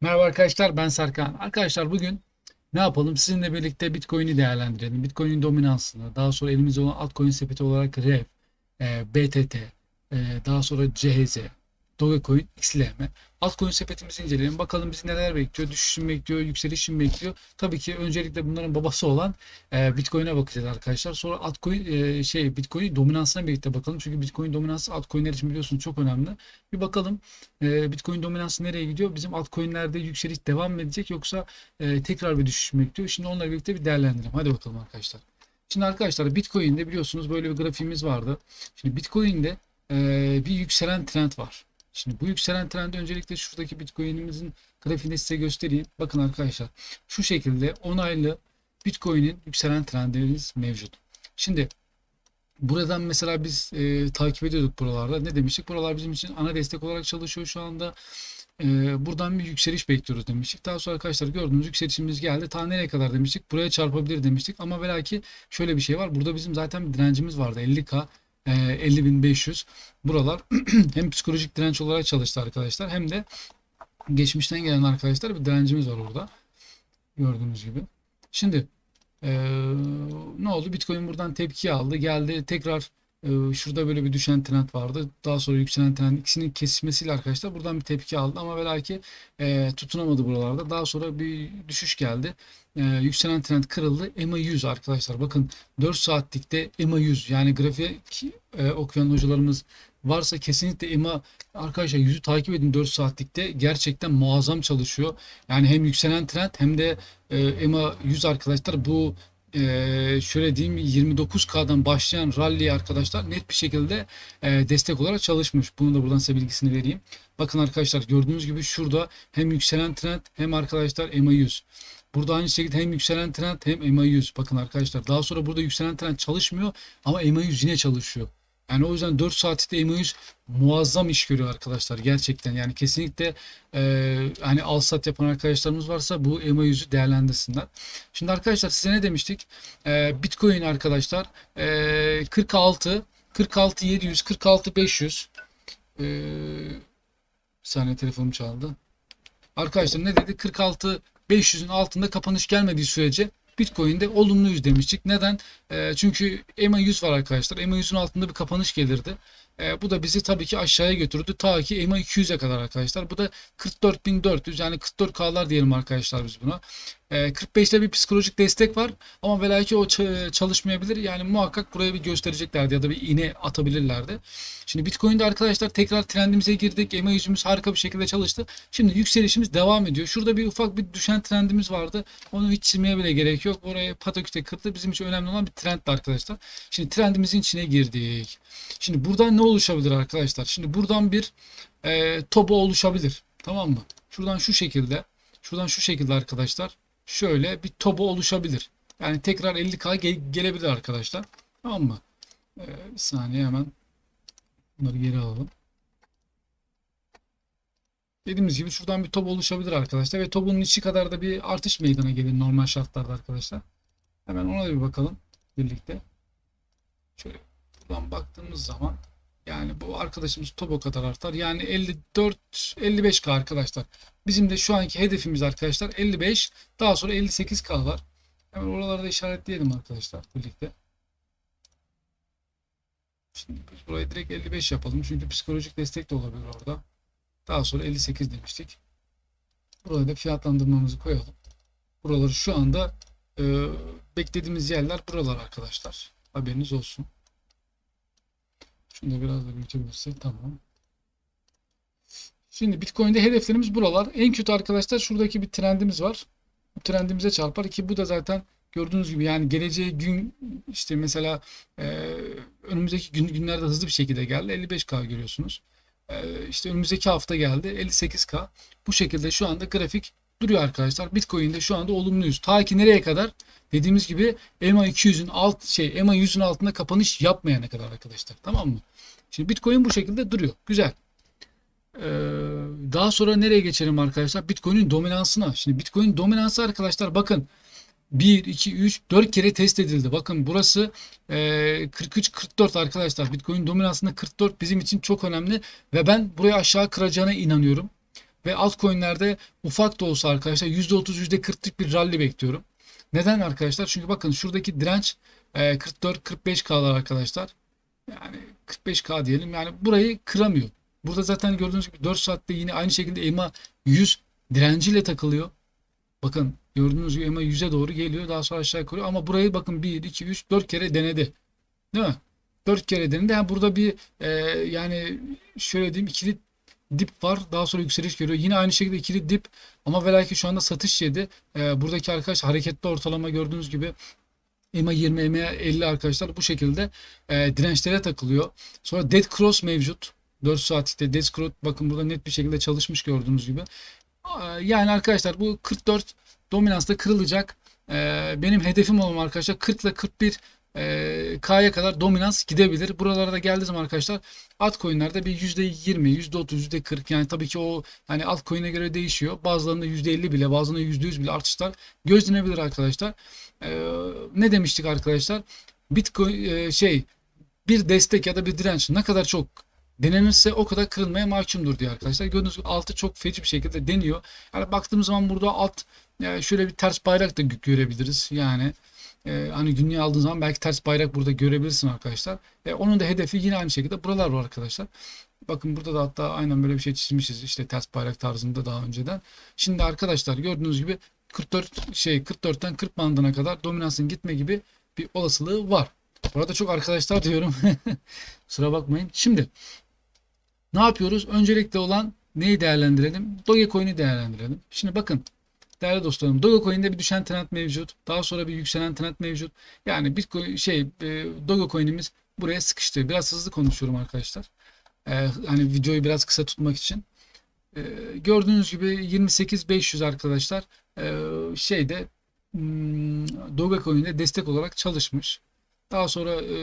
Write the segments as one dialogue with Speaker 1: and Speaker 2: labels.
Speaker 1: Merhaba arkadaşlar ben Serkan. Arkadaşlar bugün ne yapalım? Sizinle birlikte Bitcoin'i değerlendirelim. Bitcoin'in dominansını, daha sonra elimizde olan altcoin sepeti olarak REV, e, BTT, e, daha sonra CHZ, Dogecoin, XLM. Altcoin sepetimizi inceleyelim. Bakalım bizi neler bekliyor? Düşüş mü bekliyor? Yükseliş mi bekliyor? Tabii ki öncelikle bunların babası olan e, Bitcoin'e bakacağız arkadaşlar. Sonra altcoin e, şey Bitcoin dominansına birlikte bakalım. Çünkü Bitcoin dominansı altcoin'ler için biliyorsunuz çok önemli. Bir bakalım e, Bitcoin dominansı nereye gidiyor? Bizim altcoin'lerde yükseliş devam mı edecek yoksa e, tekrar bir düşüş mü bekliyor? Şimdi onlarla birlikte bir değerlendirelim. Hadi bakalım arkadaşlar. Şimdi arkadaşlar Bitcoin'de biliyorsunuz böyle bir grafiğimiz vardı. Şimdi Bitcoin'de e, bir yükselen trend var. Şimdi bu yükselen trendi öncelikle şuradaki Bitcoin'imizin grafiğini size göstereyim. Bakın arkadaşlar şu şekilde onaylı Bitcoin'in yükselen trendimiz mevcut. Şimdi buradan mesela biz e, takip ediyorduk buralarda. Ne demiştik? Buralar bizim için ana destek olarak çalışıyor şu anda. E, buradan bir yükseliş bekliyoruz demiştik. Daha sonra arkadaşlar gördüğünüz yükselişimiz geldi. Ta nereye kadar demiştik? Buraya çarpabilir demiştik. Ama belki şöyle bir şey var. Burada bizim zaten bir direncimiz vardı. 50K e, 50.500 buralar hem psikolojik direnç olarak çalıştı arkadaşlar hem de geçmişten gelen arkadaşlar bir direncimiz var orada. Gördüğünüz gibi. Şimdi ee, ne oldu? Bitcoin buradan tepki aldı. Geldi tekrar şurada böyle bir düşen trend vardı. Daha sonra yükselen trend ikisinin kesişmesiyle arkadaşlar buradan bir tepki aldı ama belki e, tutunamadı buralarda. Daha sonra bir düşüş geldi. E, yükselen trend kırıldı. EMA 100 arkadaşlar bakın 4 saatlikte EMA 100 yani grafik e, okuyan hocalarımız varsa kesinlikle EMA arkadaşlar yüzü takip edin 4 saatlikte gerçekten muazzam çalışıyor. Yani hem yükselen trend hem de e, EMA 100 arkadaşlar bu e, şöyle diyeyim 29K'dan başlayan rally arkadaşlar net bir şekilde e, destek olarak çalışmış. Bunu da buradan size bilgisini vereyim. Bakın arkadaşlar gördüğünüz gibi şurada hem yükselen trend hem arkadaşlar EMA 100. Burada aynı şekilde hem yükselen trend hem EMA 100. Bakın arkadaşlar daha sonra burada yükselen trend çalışmıyor ama EMA 100 yine çalışıyor. Yani o yüzden 4 saatte EMA100 muazzam iş görüyor arkadaşlar gerçekten. Yani kesinlikle e, hani al sat yapan arkadaşlarımız varsa bu EMA100'ü değerlendirsinler. Şimdi arkadaşlar size ne demiştik? E, Bitcoin arkadaşlar e, 46 46 700 46 500 e, bir saniye telefonum çaldı. Arkadaşlar ne dedi? 46 500'ün altında kapanış gelmediği sürece Bitcoin'de olumluyuz demiştik. Neden? Çünkü EMA 100 var arkadaşlar. EMA 100'ün altında bir kapanış gelirdi. E, bu da bizi tabii ki aşağıya götürdü. Ta ki EMA 200'e kadar arkadaşlar. Bu da 44.400 yani 44K'lar diyelim arkadaşlar biz buna. E, 45'te bir psikolojik destek var ama belki o çalışmayabilir. Yani muhakkak buraya bir göstereceklerdi ya da bir iğne atabilirlerdi. Şimdi Bitcoin'de arkadaşlar tekrar trendimize girdik. EMA yüzümüz harika bir şekilde çalıştı. Şimdi yükselişimiz devam ediyor. Şurada bir ufak bir düşen trendimiz vardı. Onu hiç çizmeye bile gerek yok. Oraya pataküte kırdı. Bizim için önemli olan bir trenddi arkadaşlar. Şimdi trendimizin içine girdik. Şimdi buradan ne oluşabilir arkadaşlar? Şimdi buradan bir e, tobo oluşabilir. Tamam mı? Şuradan şu şekilde. Şuradan şu şekilde arkadaşlar. Şöyle bir tobo oluşabilir. Yani tekrar 50k gel gelebilir arkadaşlar. Tamam mı? Ee, bir saniye hemen bunları geri alalım. Dediğimiz gibi şuradan bir top oluşabilir arkadaşlar ve topun içi kadar da bir artış meydana gelir normal şartlarda arkadaşlar. Hemen ona da bir bakalım birlikte. Şöyle buradan baktığımız zaman yani bu arkadaşımız topo kadar artar. Yani 54 55k arkadaşlar. Bizim de şu anki hedefimiz arkadaşlar 55 daha sonra 58k var. Hemen oraları da işaretleyelim arkadaşlar birlikte. Şimdi biz burayı direkt 55 yapalım. Çünkü psikolojik destek de olabilir orada. Daha sonra 58 demiştik. Buraya da fiyatlandırmamızı koyalım. Buraları şu anda e, beklediğimiz yerler buralar arkadaşlar. Haberiniz olsun. Şunu biraz da büyütebilirsek tamam. Şimdi Bitcoin'de hedeflerimiz buralar. En kötü arkadaşlar şuradaki bir trendimiz var. Bu trendimize çarpar ki bu da zaten gördüğünüz gibi yani geleceği gün işte mesela e, önümüzdeki gün, günlerde hızlı bir şekilde geldi. 55K görüyorsunuz. E, işte önümüzdeki hafta geldi 58K. Bu şekilde şu anda grafik duruyor arkadaşlar. Bitcoin'de şu anda olumluyuz. Ta ki nereye kadar? Dediğimiz gibi EMA 200'ün alt şey EMA 100'ün altında kapanış yapmayana kadar arkadaşlar. Tamam mı? Şimdi Bitcoin bu şekilde duruyor. Güzel. Ee, daha sonra nereye geçelim arkadaşlar? Bitcoin'in dominansına. Şimdi Bitcoin dominansı arkadaşlar bakın 1, 2, 3, 4 kere test edildi. Bakın burası e, 43, 44 arkadaşlar. Bitcoin dominansında 44 bizim için çok önemli ve ben burayı aşağı kıracağına inanıyorum. Ve altcoin'lerde ufak da olsa arkadaşlar %30 %40'lık bir rally bekliyorum. Neden arkadaşlar? Çünkü bakın şuradaki direnç e, 44-45K'lar arkadaşlar. Yani 45K diyelim. Yani burayı kıramıyor. Burada zaten gördüğünüz gibi 4 saatte yine aynı şekilde EMA 100 direnciyle takılıyor. Bakın gördüğünüz gibi EMA 100'e doğru geliyor. Daha sonra aşağı yukarı. Ama burayı bakın 1, 2, 3, 4 kere denedi. Değil mi? 4 kere denedi. Yani burada bir e, yani şöyle diyeyim ikili dip var. Daha sonra yükseliş görüyor. Yine aynı şekilde ikili dip ama ve lakin şu anda satış yedi. E, buradaki arkadaş hareketli ortalama gördüğünüz gibi EMA 20, EMA 50 arkadaşlar bu şekilde e, dirençlere takılıyor. Sonra Dead Cross mevcut. 4 saatlikte Dead Cross bakın burada net bir şekilde çalışmış gördüğünüz gibi. E, yani arkadaşlar bu 44 dominansta kırılacak. E, benim hedefim olan arkadaşlar 40 ile 41 e, K'ya kadar dominans gidebilir. Buralara da geldiği zaman arkadaşlar altcoin'lerde bir %20, %30, %40 yani tabii ki o hani altcoin'e göre değişiyor. Bazılarında %50 bile, bazılarında %100 bile artışlar gözlenebilir arkadaşlar. E, ne demiştik arkadaşlar? Bitcoin e, şey bir destek ya da bir direnç ne kadar çok denenirse o kadar kırılmaya mahkumdur diye arkadaşlar. Gördüğünüz gibi altı çok feci bir şekilde deniyor. Yani baktığımız zaman burada alt yani şöyle bir ters bayrak da görebiliriz. Yani e, hani günlüğe aldığın zaman belki ters bayrak burada görebilirsin arkadaşlar. E, onun da hedefi yine aynı şekilde buralar var arkadaşlar. Bakın burada da hatta aynen böyle bir şey çizmişiz işte ters bayrak tarzında daha önceden. Şimdi arkadaşlar gördüğünüz gibi 44 şey 44'ten 40 bandına kadar dominansın gitme gibi bir olasılığı var. Burada çok arkadaşlar diyorum. Kusura bakmayın. Şimdi ne yapıyoruz? Öncelikle olan neyi değerlendirelim? Dogecoin'i değerlendirelim. Şimdi bakın değerli dostlarım Dogecoin'de bir düşen trend mevcut. Daha sonra bir yükselen trend mevcut. Yani Bitcoin şey e, Dogecoin'imiz buraya sıkıştı. Biraz hızlı konuşuyorum arkadaşlar. E, hani videoyu biraz kısa tutmak için. E, gördüğünüz gibi 28.500 arkadaşlar e, şeyde hmm, Dogecoin'de destek olarak çalışmış. Daha sonra e,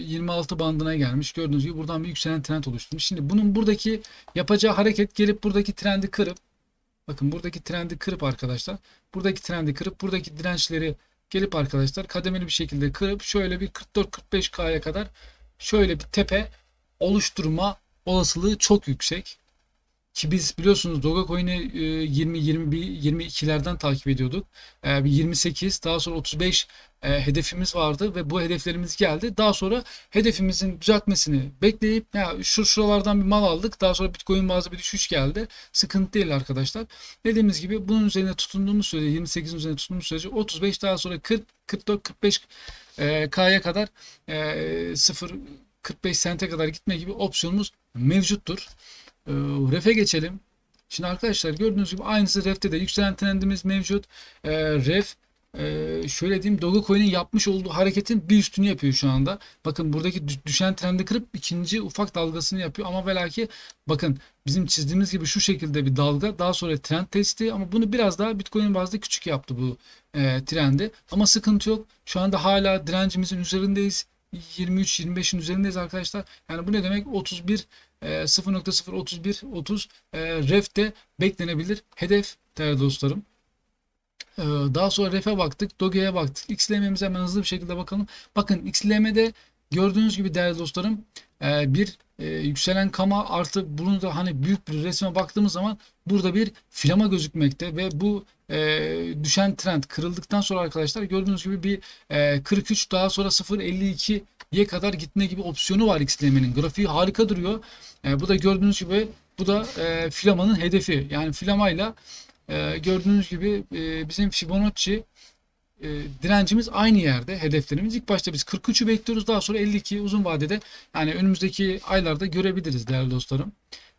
Speaker 1: 26 bandına gelmiş. Gördüğünüz gibi buradan bir yükselen trend oluşturmuş. Şimdi bunun buradaki yapacağı hareket gelip buradaki trendi kırıp bakın buradaki trendi kırıp arkadaşlar buradaki trendi kırıp buradaki dirençleri gelip arkadaşlar kademeli bir şekilde kırıp şöyle bir 44-45K'ya kadar şöyle bir tepe oluşturma olasılığı çok yüksek. Ki biz biliyorsunuz Dogecoin'i 20 21 22'lerden takip ediyorduk. E, Bir 28 daha sonra 35 e, hedefimiz vardı ve bu hedeflerimiz geldi. Daha sonra hedefimizin düzeltmesini bekleyip ya şu şuralardan bir mal aldık. Daha sonra Bitcoin bazı bir düşüş geldi. Sıkıntı değil arkadaşlar. Dediğimiz gibi bunun üzerine tutunduğumuz sürece 28'in üzerine tutunduğumuz sürece 35 daha sonra 40 44 45 e, K'ya kadar e, 0 45 sente kadar gitme gibi opsiyonumuz mevcuttur. E, ref'e geçelim. Şimdi arkadaşlar gördüğünüz gibi aynısı ref'te de yükselen trendimiz mevcut. E, ref e, şöyle diyeyim Dogecoin'in yapmış olduğu hareketin bir üstünü yapıyor şu anda. Bakın buradaki dü- düşen trendi kırıp ikinci ufak dalgasını yapıyor ama velaki bakın bizim çizdiğimiz gibi şu şekilde bir dalga daha sonra trend testi ama bunu biraz daha Bitcoin bazda küçük yaptı bu e, trendi ama sıkıntı yok. Şu anda hala direncimizin üzerindeyiz. 23-25'in üzerindeyiz arkadaşlar. Yani bu ne demek? 31 e, 0.031 30 e, ref de beklenebilir. Hedef değerli dostlarım. Ee, Daha sonra ref'e baktık, Doge'ye baktık. XLM'imize hemen hızlı bir şekilde bakalım. Bakın XLM'de gördüğünüz gibi değerli dostlarım e, bir e, yükselen kama artı bunu da hani büyük bir resme baktığımız zaman burada bir flama gözükmekte ve bu e, düşen trend kırıldıktan sonra arkadaşlar gördüğünüz gibi bir e, 43 daha sonra 0.52'ye kadar gitme gibi opsiyonu var XLM'nin. Grafiği harika duruyor. E, bu da gördüğünüz gibi bu da e, flamanın hedefi. Yani flamayla ee, gördüğünüz gibi e, bizim Fibonacci e, direncimiz aynı yerde hedeflerimiz. İlk başta biz 43'ü bekliyoruz daha sonra 52 uzun vadede yani önümüzdeki aylarda görebiliriz değerli dostlarım.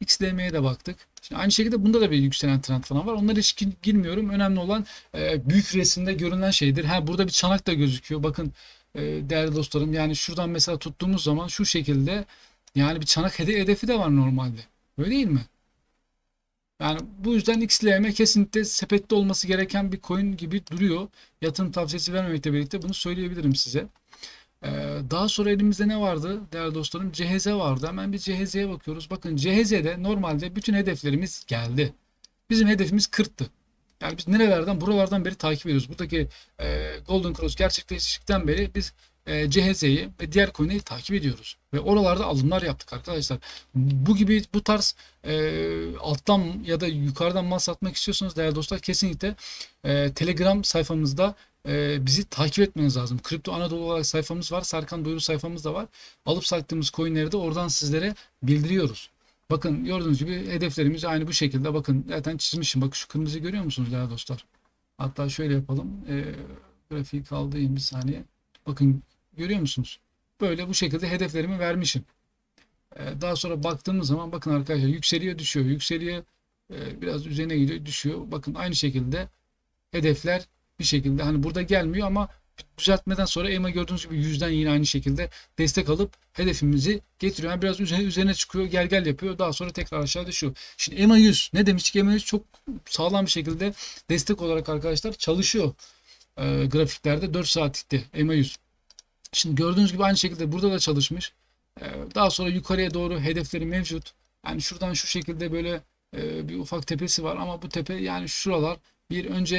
Speaker 1: XLM'ye de baktık. Şimdi aynı şekilde bunda da bir yükselen trend falan var. Onlara hiç gir- girmiyorum. Önemli olan e, büyük resimde görünen şeydir. Ha burada bir çanak da gözüküyor. Bakın e, değerli dostlarım yani şuradan mesela tuttuğumuz zaman şu şekilde yani bir çanak hede- hedefi de var normalde. Öyle değil mi? Yani bu yüzden XLM kesinlikle sepette olması gereken bir coin gibi duruyor. Yatırım tavsiyesi vermemekle birlikte bunu söyleyebilirim size. Ee, daha sonra elimizde ne vardı değerli dostlarım? CHZ vardı. Hemen bir CHZ'ye bakıyoruz. Bakın CHZ'de normalde bütün hedeflerimiz geldi. Bizim hedefimiz 40'tı. Yani biz nerelerden buralardan beri takip ediyoruz. Buradaki e, Golden Cross gerçekleştikten beri biz e, CHZ'yi ve diğer coinleri takip ediyoruz. Ve oralarda alımlar yaptık arkadaşlar. Bu gibi bu tarz e, alttan ya da yukarıdan mal satmak istiyorsanız değerli dostlar kesinlikle e, Telegram sayfamızda e, bizi takip etmeniz lazım. Kripto Anadolu olarak sayfamız var. Serkan Duyuru sayfamız da var. Alıp sattığımız coinleri de oradan sizlere bildiriyoruz. Bakın gördüğünüz gibi hedeflerimiz aynı bu şekilde. Bakın zaten çizmişim. Bakın şu kırmızı görüyor musunuz değerli dostlar? Hatta şöyle yapalım. E, grafiği kaldırayım bir saniye. Bakın görüyor musunuz? Böyle bu şekilde hedeflerimi vermişim. E, daha sonra baktığımız zaman bakın arkadaşlar yükseliyor düşüyor. Yükseliyor e, biraz üzerine gidiyor düşüyor. Bakın aynı şekilde hedefler bir şekilde hani burada gelmiyor ama düzeltmeden sonra EMA gördüğünüz gibi yüzden yine aynı şekilde destek alıp hedefimizi getiriyor. Yani biraz üzerine, üzerine çıkıyor, gel gel yapıyor. Daha sonra tekrar aşağı düşüyor. Şimdi EMA 100 ne demiştik? EMA 100 çok sağlam bir şekilde destek olarak arkadaşlar çalışıyor. E, grafiklerde 4 saatlikte EMA 100. Şimdi gördüğünüz gibi aynı şekilde burada da çalışmış. E, daha sonra yukarıya doğru hedefleri mevcut. Yani şuradan şu şekilde böyle e, bir ufak tepesi var ama bu tepe yani şuralar bir önce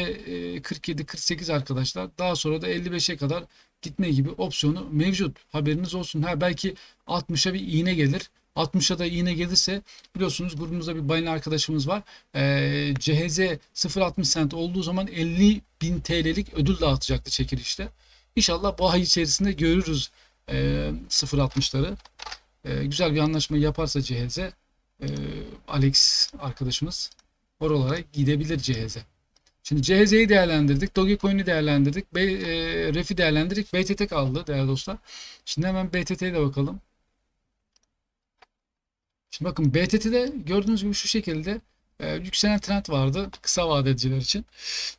Speaker 1: 47-48 arkadaşlar daha sonra da 55'e kadar gitme gibi opsiyonu mevcut. Haberiniz olsun. Ha belki 60'a bir iğne gelir. 60'a da iğne gelirse biliyorsunuz grubumuzda bir bayan arkadaşımız var. Ee, CHZ 0.60 sent olduğu zaman 50 bin TL'lik ödül dağıtacaktı çekilişte. İnşallah bu ay içerisinde görürüz e, 0.60'ları. E, güzel bir anlaşma yaparsa CHZ e, Alex arkadaşımız oralara gidebilir CHZ. Şimdi CHZ'yi değerlendirdik. Dogecoin'i değerlendirdik. B, e, Ref'i değerlendirdik. BTT kaldı değerli dostlar. Şimdi hemen BTT'ye de bakalım. Şimdi bakın BTT'de gördüğünüz gibi şu şekilde e, yükselen trend vardı kısa vadeciler için.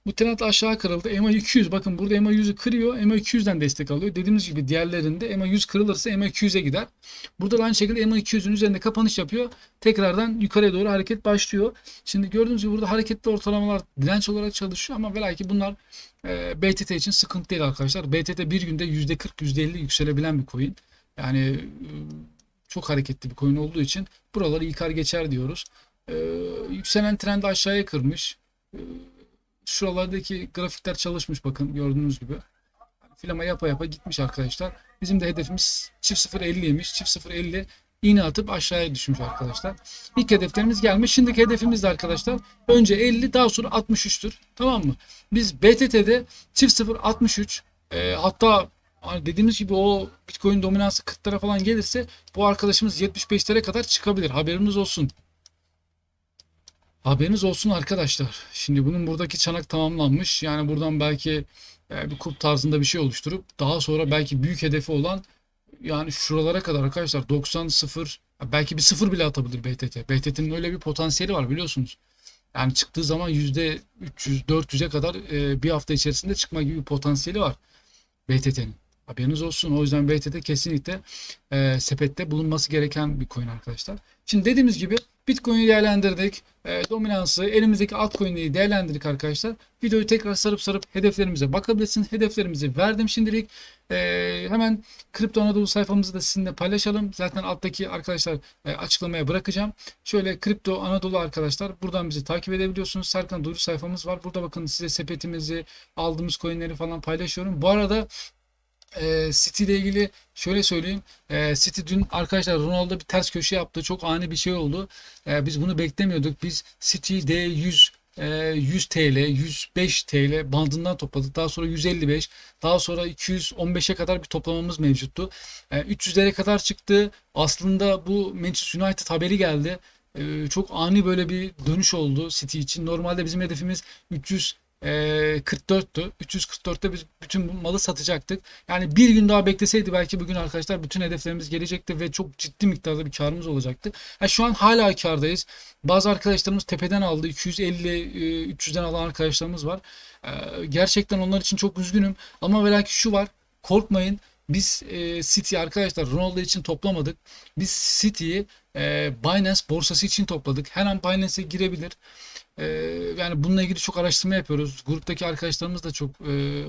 Speaker 1: Bu trend aşağı kırıldı. EMA 200 bakın burada EMA 100'ü kırıyor. EMA 200'den destek alıyor. Dediğimiz gibi diğerlerinde EMA 100 kırılırsa EMA 200'e gider. Burada da aynı şekilde EMA 200'ün üzerinde kapanış yapıyor. Tekrardan yukarıya doğru hareket başlıyor. Şimdi gördüğünüz gibi burada hareketli ortalamalar direnç olarak çalışıyor ama belki bunlar e, BTT için sıkıntı değil arkadaşlar. BTT bir günde %40 %50 yükselebilen bir coin. Yani e, çok hareketli bir coin olduğu için buraları yıkar geçer diyoruz. Ee, yükselen trend aşağıya kırmış. Ee, şuralardaki grafikler çalışmış bakın gördüğünüz gibi. Filama yapa yapa gitmiş arkadaşlar. Bizim de hedefimiz çift 0.50'ymiş. Çift 0.50 iğne atıp aşağıya düşmüş arkadaşlar. İlk hedeflerimiz gelmiş. Şimdiki hedefimiz de arkadaşlar önce 50 daha sonra 63'tür. Tamam mı? Biz BTT'de çift 0.63 e, hatta Hani dediğimiz gibi o Bitcoin dominansı 40'lara falan gelirse bu arkadaşımız 75'lere kadar çıkabilir. Haberiniz olsun. Haberiniz olsun arkadaşlar. Şimdi bunun buradaki çanak tamamlanmış. Yani buradan belki e, bir kup tarzında bir şey oluşturup daha sonra belki büyük hedefi olan yani şuralara kadar arkadaşlar 90 0 belki bir sıfır bile atabilir BTT. BTT'nin öyle bir potansiyeli var biliyorsunuz. Yani çıktığı zaman %300 400'e kadar e, bir hafta içerisinde çıkma gibi bir potansiyeli var BTT'nin. Haberiniz olsun. O yüzden BTT kesinlikle e, sepette bulunması gereken bir coin arkadaşlar. Şimdi dediğimiz gibi Bitcoin'i değerlendirdik. E, dominansı, elimizdeki altcoin'leri değerlendirdik arkadaşlar. Videoyu tekrar sarıp sarıp hedeflerimize bakabilirsiniz. Hedeflerimizi verdim şimdilik. E, hemen Kripto Anadolu sayfamızı da sizinle paylaşalım. Zaten alttaki arkadaşlar e, açıklamaya bırakacağım. Şöyle Kripto Anadolu arkadaşlar buradan bizi takip edebiliyorsunuz. Serkan Duyuru sayfamız var. Burada bakın size sepetimizi, aldığımız coin'leri falan paylaşıyorum. Bu arada e, City ile ilgili şöyle söyleyeyim. E, City dün arkadaşlar Ronaldo bir ters köşe yaptı. Çok ani bir şey oldu. E, biz bunu beklemiyorduk. Biz City D100 e, 100 TL, 105 TL bandından topladık. Daha sonra 155, daha sonra 215'e kadar bir toplamamız mevcuttu. E, 300'lere kadar çıktı. Aslında bu Manchester United haberi geldi. Çok ani böyle bir dönüş oldu City için. Normalde bizim hedefimiz 300 44'tü. 344'te biz bütün bu malı satacaktık. Yani bir gün daha bekleseydi belki bugün arkadaşlar bütün hedeflerimiz gelecekti ve çok ciddi miktarda bir karımız olacaktı. Yani şu an hala kardayız. Bazı arkadaşlarımız tepeden aldı. 250 300'den alan arkadaşlarımız var. Gerçekten onlar için çok üzgünüm. Ama ve şu var. Korkmayın. Biz e, City arkadaşlar Ronaldo için toplamadık. Biz City'yi e, Binance borsası için topladık. Her an Binance'e girebilir. E, yani bununla ilgili çok araştırma yapıyoruz. Gruptaki arkadaşlarımız da çok e,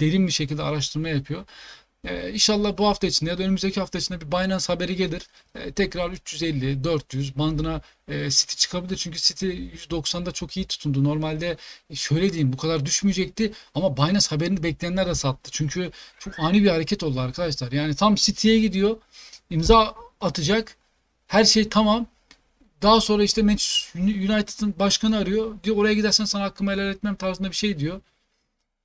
Speaker 1: derin bir şekilde araştırma yapıyor. Ee, inşallah bu hafta içinde ya da önümüzdeki hafta içinde bir Binance haberi gelir. Ee, tekrar 350, 400 bandına e, City çıkabilir. Çünkü City 190'da çok iyi tutundu. Normalde e, şöyle diyeyim bu kadar düşmeyecekti ama Binance haberini bekleyenler de sattı. Çünkü çok ani bir hareket oldu arkadaşlar. Yani tam City'ye gidiyor. imza atacak. Her şey tamam. Daha sonra işte Manchester United'ın başkanı arıyor. Diyor oraya gidersen sana hakkımı helal etmem tarzında bir şey diyor.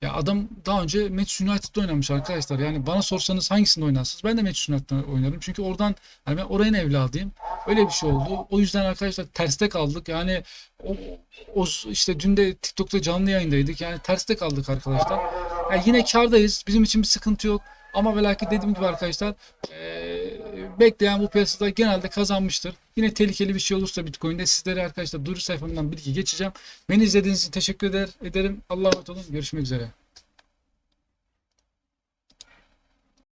Speaker 1: Ya adam daha önce Manchester United'da oynamış arkadaşlar. Yani bana sorsanız hangisinde oynarsınız? Ben de Manchester United'da oynarım. Çünkü oradan hani ben oranın evladıyım. Öyle bir şey oldu. O yüzden arkadaşlar terste kaldık. Yani o, o işte dün de TikTok'ta canlı yayındaydık. Yani terste kaldık arkadaşlar. Yani yine kardayız. Bizim için bir sıkıntı yok. Ama ve lakin dediğim gibi arkadaşlar eee, bekleyen bu piyasada genelde kazanmıştır. Yine tehlikeli bir şey olursa Bitcoin'de sizlere arkadaşlar duyuru sayfamdan bilgi geçeceğim. Beni izlediğiniz için teşekkür eder, ederim. Allah'a emanet olun. Görüşmek üzere.